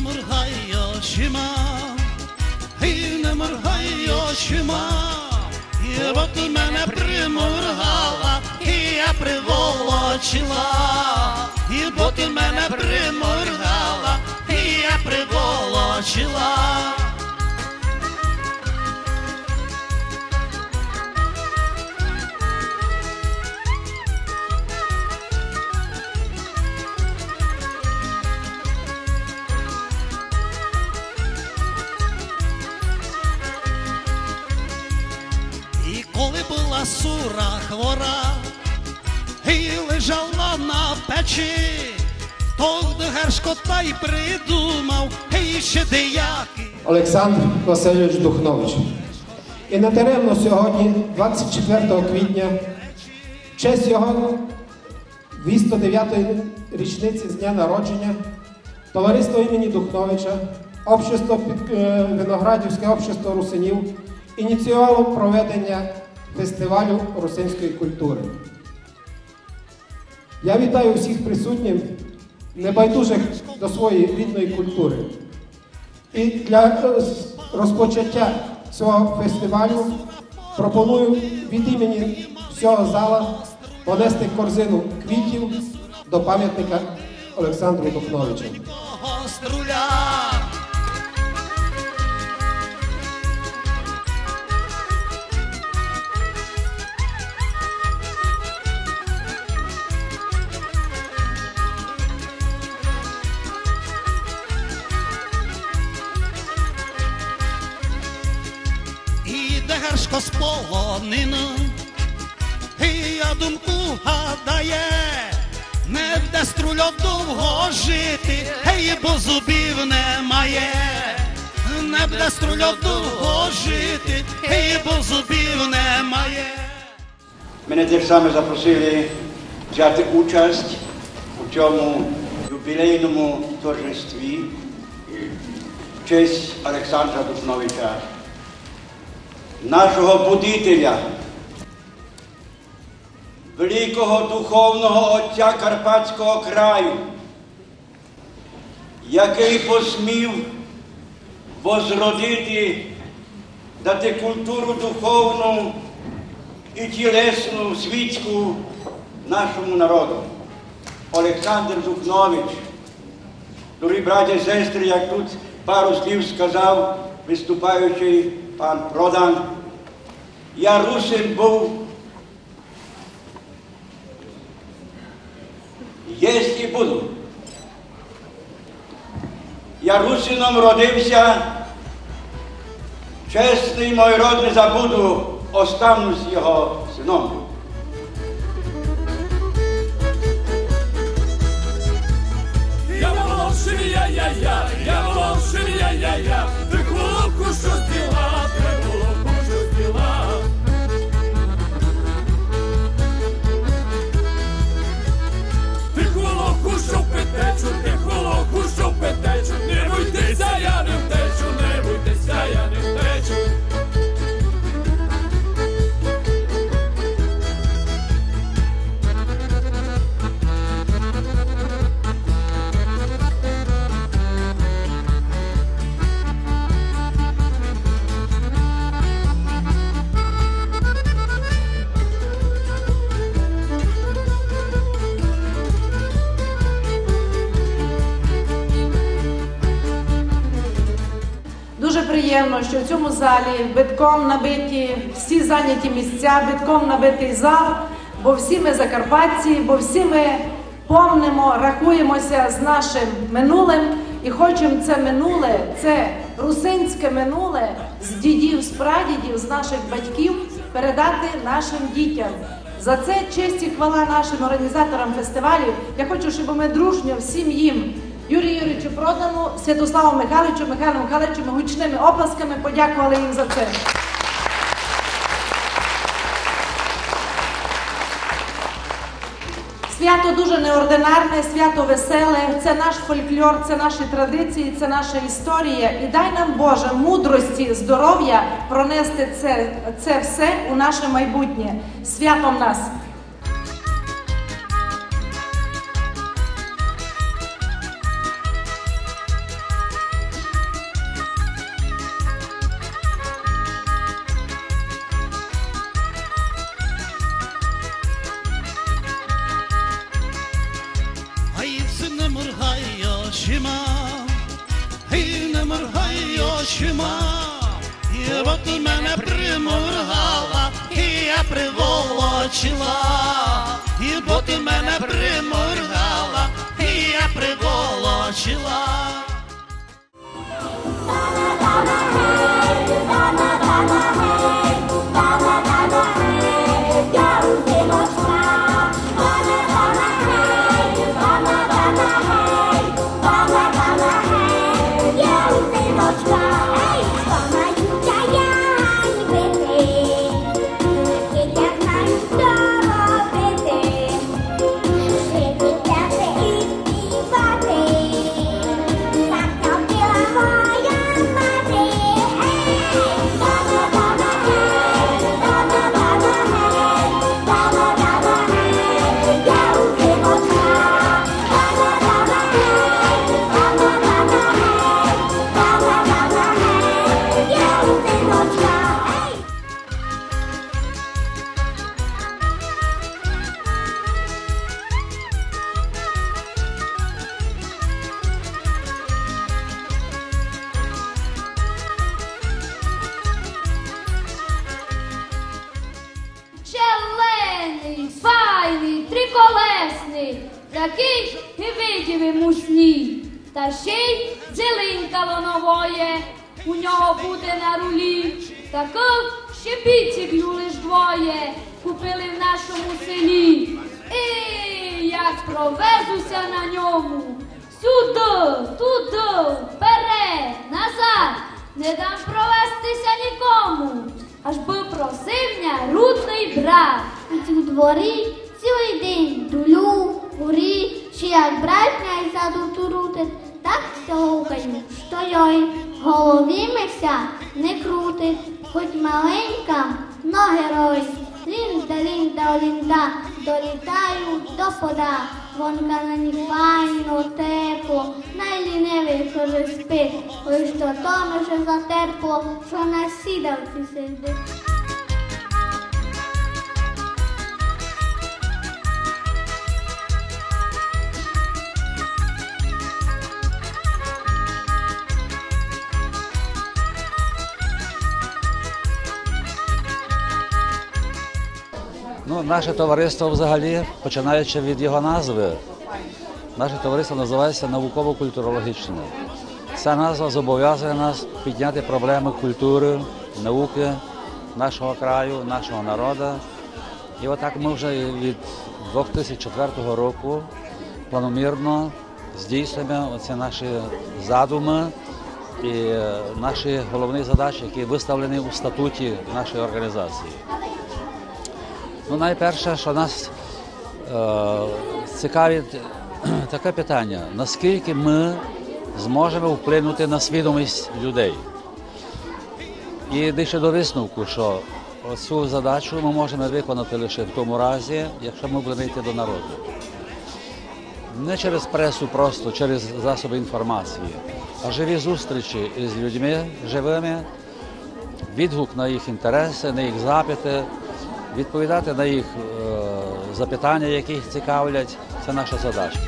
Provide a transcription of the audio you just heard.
моргай очима, і не моргай очима, бо ти мене приморгала, і я приволочила, і бо ти мене приморгала, і я приволочила. Коли була сура хвора, і лежала на печі, то гершкота й придумав, і ще деякі. Олександр Васильович Духнович. І не даремно сьогодні, 24 квітня, в честь його 209-ї річниці з дня народження, товариство імені Духновича, общество е, Виноградівське общество русинів ініціювало проведення фестивалю русинської культури. Я вітаю всіх присутніх, небайдужих до своєї рідної культури. І для е, розпочаття цього фестивалю пропоную від імені всього зала понести корзину квітів до пам'ятника Олександру Духновичу. Іде гершко з полонину, і я думку гадає, не буде струльов довго жити, гей, бо зубів немає, не буде струльов довго жити, гей, бо зубів немає. Мене теж саме запросили взяти участь у цьому юбілейному торжестві в честь Олександра Духновича, нашого будителя, великого духовного отця Карпатського краю, який посмів возродити, дати культуру духовну і тілесну, світську нашому народу. Олександр Духнович, дорогі браті і сестри, як тут пару слів сказав виступаючий пан Продан, я русин був, єсть і буду. Я русином родився, чесний мой род не забуду, останусь його сином. Я волошив, я, я, я, я, я, я, приємно, що в цьому залі битком набиті всі зайняті місця, битком набитий зал, бо всі ми закарпатці, бо всі ми помнимо, рахуємося з нашим минулим і хочемо це минуле, це русинське минуле з дідів, з прадідів, з наших батьків передати нашим дітям. За це честь і хвала нашим організаторам фестивалів. Я хочу, щоб ми дружньо всім їм Юрію Юрійовичу Продану, Святославу Михайловичу, Михайлу Михайловичу гучними оплесками подякували їм за це. Свято дуже неординарне, свято веселе. Це наш фольклор, це наші традиції, це наша історія. І дай нам Боже мудрості, здоров'я пронести це, це все у наше майбутнє. Святом нас! І не моргай очима, і от мене приморгала, і я приволочила, і бо ти мене приморгала, такий і видів у сні. Та ще й дзелинка лоновоє, у нього буде на рулі. Таких ще бійців лиш двоє купили в нашому селі. І як провезуся на ньому. Сюди, туди, вперед, назад, не дам провестися нікому. Аж би просив мене рудний брат. У дворі цілий день дулю, горі, чи як братня й заду турутить, так сьогукаю, що йой голові мися не крутить, хоч маленька, но герой. Лінда, лінда, лінда, долітаю до пода, вонка на ній файно, тепло, найліневий хоже спить, ой, що тому що затерпло, що на сідавці сидить. Наше товариство взагалі, починаючи від його назви, наше товариство називається науково-культурологічне. Ця назва зобов'язує нас підняти проблеми культури, науки нашого краю, нашого народу. І отак ми вже від 2004 року планомірно здійснюємо оці наші задуми і наші головні задачі, які виставлені у статуті нашої організації. Ну, найперше, що нас е, цікавить таке питання, наскільки ми зможемо вплинути на свідомість людей. І дійшли до висновку, що цю задачу ми можемо виконати лише в тому разі, якщо ми будемо йти до народу. Не через пресу, просто через засоби інформації, а живі зустрічі із людьми живими, відгук на їх інтереси, на їх запити, відповідати на їх е, запитання, які їх цікавлять. Це наша задача.